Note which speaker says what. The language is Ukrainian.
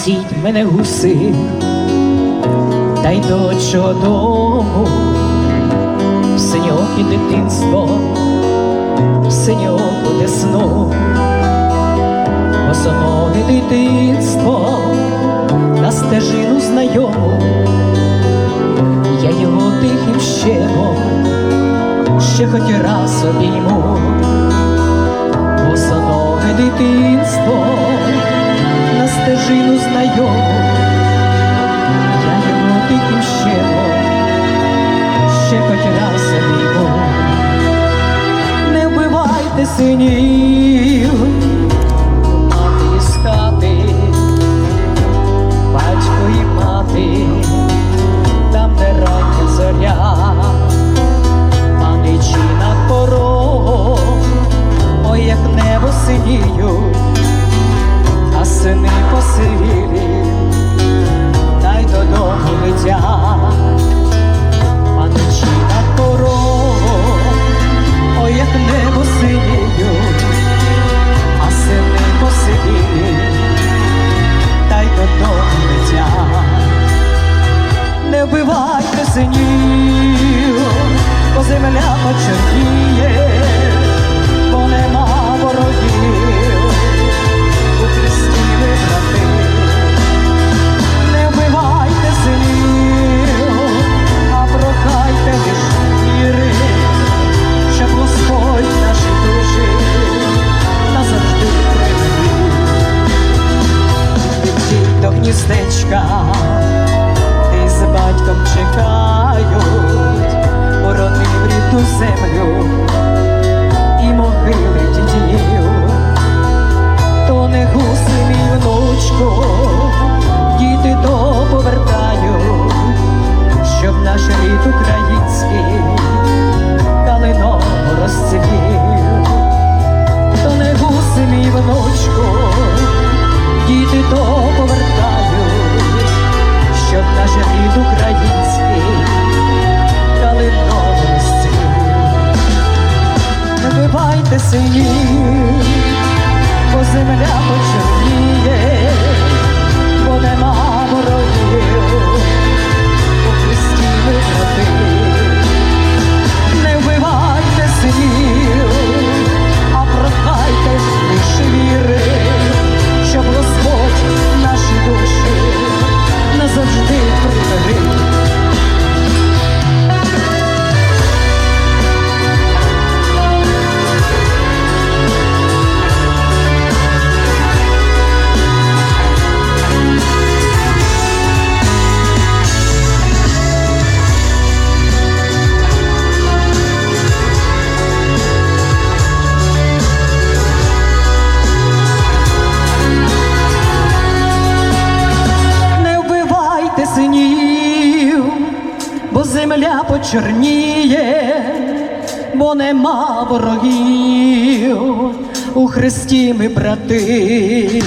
Speaker 1: Пустіть мене гуси, та й до чого дому, синьоке дитинство, синьоку десну, босоноге дитинство, на стежину знайому, я його тихим щемом ще хоч раз обійму, босоноге дитинство стежину знайому, я йому тихим щемом ще хоч раз обійму. Не вбивайте синів, синів, бо земля почерніє, бо нема ворогів. У Христі брати, не вбивайте синів, а прохайте віри, щоб Господь наші душі назавжди прибив. Йдіть до гніздечка, синів, бо земля земля почорніє, бо нема ворогів у Христі ми брати.